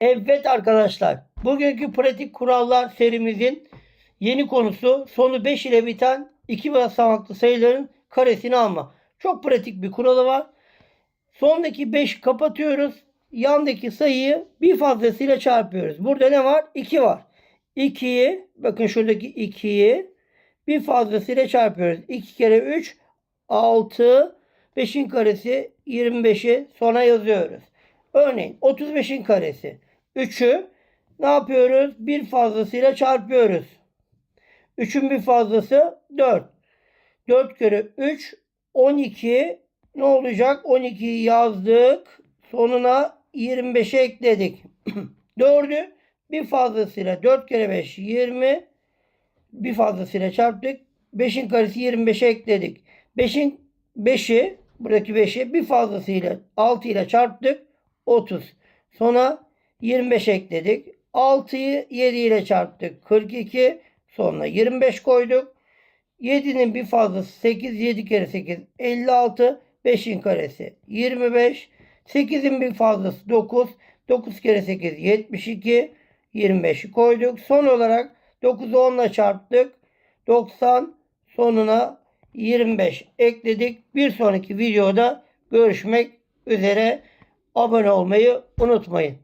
Evet arkadaşlar, bugünkü pratik kurallar serimizin yeni konusu sonu 5 ile biten iki basamaklı sayıların karesini alma. Çok pratik bir kuralı var. Sondaki 5 kapatıyoruz. Yandaki sayıyı bir fazlasıyla çarpıyoruz. Burada ne var? 2 var. 2'yi bakın şuradaki 2'yi bir fazlasıyla çarpıyoruz. 2 kere 3 6 5'in karesi 25'i sona yazıyoruz. Örneğin 35'in karesi 3'ü ne yapıyoruz? Bir fazlasıyla çarpıyoruz. 3'ün bir fazlası 4. 4 kere 3 12 ne olacak? 12'yi yazdık. Sonuna 25'e ekledik. 4'ü bir fazlasıyla 4 kere 5 20 bir fazlasıyla çarptık. 5'in karesi 25'e ekledik. 5'in 5'i buradaki 5'i bir fazlasıyla 6 ile çarptık. 30. Sonra 25 ekledik. 6'yı 7 ile çarptık. 42. Sonra 25 koyduk. 7'nin bir fazlası 8. 7 kere 8 56. 5'in karesi 25. 8'in bir fazlası 9. 9 kere 8 72. 25'i koyduk. Son olarak 9'u 10 ile çarptık. 90 sonuna 25 ekledik. Bir sonraki videoda görüşmek üzere. Abone olmayı unutmayın.